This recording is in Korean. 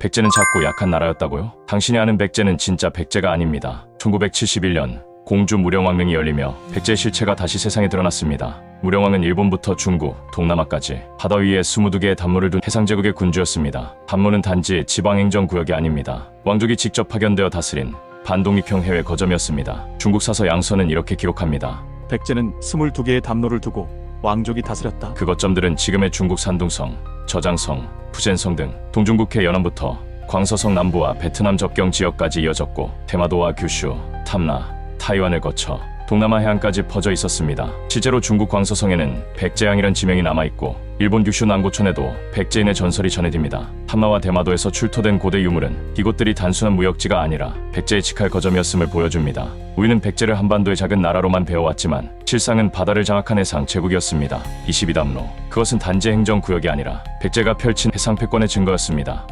백제는 작고 약한 나라였다고요? 당신이 아는 백제는 진짜 백제가 아닙니다. 1971년 공주 무령왕릉이 열리며 백제의 실체가 다시 세상에 드러났습니다. 무령왕은 일본부터 중국, 동남아까지 바다 위에 22개의 단무를 둔 해상제국의 군주였습니다. 단무는 단지 지방행정구역이 아닙니다. 왕족이 직접 파견되어 다스린 반독립형 해외 거점이었습니다. 중국 사서 양서는 이렇게 기록합니다. 백제는 22개의 담로를 두고 왕족이 다스렸다. 그 거점들은 지금의 중국 산둥성, 저장성, 푸젠성 등 동중국해 연안부터 광서성 남부와 베트남 접경 지역까지 이어졌고 대마도와 규슈, 탐나, 타이완을 거쳐 동남아 해안까지 퍼져 있었습니다. 실제로 중국 광서성에는 백제항이란 지명이 남아 있고 일본 규슈 남고촌에도 백제인의 전설이 전해집니다. 탐나와 대마도에서 출토된 고대 유물은 이곳들이 단순한 무역지가 아니라 백제의 직할 거점이었음을 보여줍니다. 우리는 백제를 한반도의 작은 나라로만 배워왔지만 실상은 바다를 장악한 해상 제국이었습니다. 22담로. 그것은 단지 행정구역이 아니라 백제가 펼친 해상 패권의 증거였습니다.